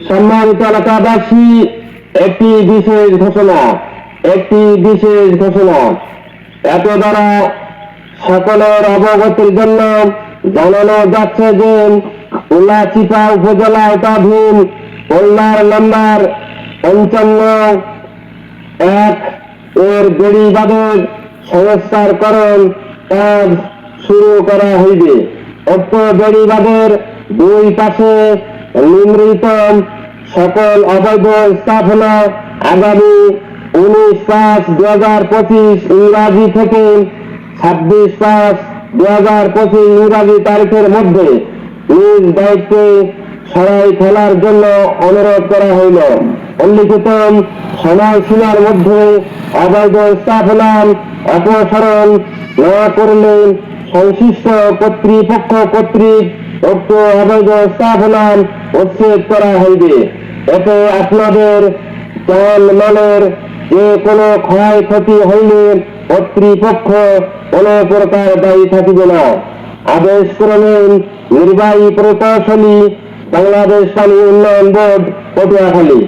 সম্মানিত এলাকাবাসী, একটি বিশেষ ঘোষণা, একটি বিশেষ ঘোষণা। এত দ্বারা সকলের অবগতির জন্য জানানো যাচ্ছে যে উল্লাচিপা উপজেলা একাধীন কল্যাণ নাম্বার পঞ্চান্ন এক এর বেড়িবাঁধের সংস্কারকরণ কাজ শুরু করা হইবে। উক্ত বেড়িবাঁধের দুই পাশে নিম্রিত সকল অবৈধ স্থাপনা আগামী উনিশ পাঁচ দু হাজার পঁচিশ ইংরাজি থেকে ছাব্বিশ পাঁচ দু হাজার পঁচিশ ইংরাজি তারিখের মধ্যে নিজ দায়িত্বে সরাই ফেলার জন্য অনুরোধ করা হইল। উল্লিখিত সময়সীমার মধ্যে অবৈধ স্থাপনা অপসারণ না করলে সংশ্লিষ্ট কর্তৃপক্ষ কর্তৃক উক্ত অবৈধ স্থাপনা উচ্ছেদ করা হইবে। এতে আপনাদের যান মালের যে কোনো ক্ষয়ক্ষতি হইলে কর্তৃপক্ষ কোনো প্রকার দায়ী থাকিবে না। আদেশ ক্রমে নির্বাহী প্রকৌশলী বাংলাদেশ পানি উন্নয়ন বোর্ড, পটুয়াখালী।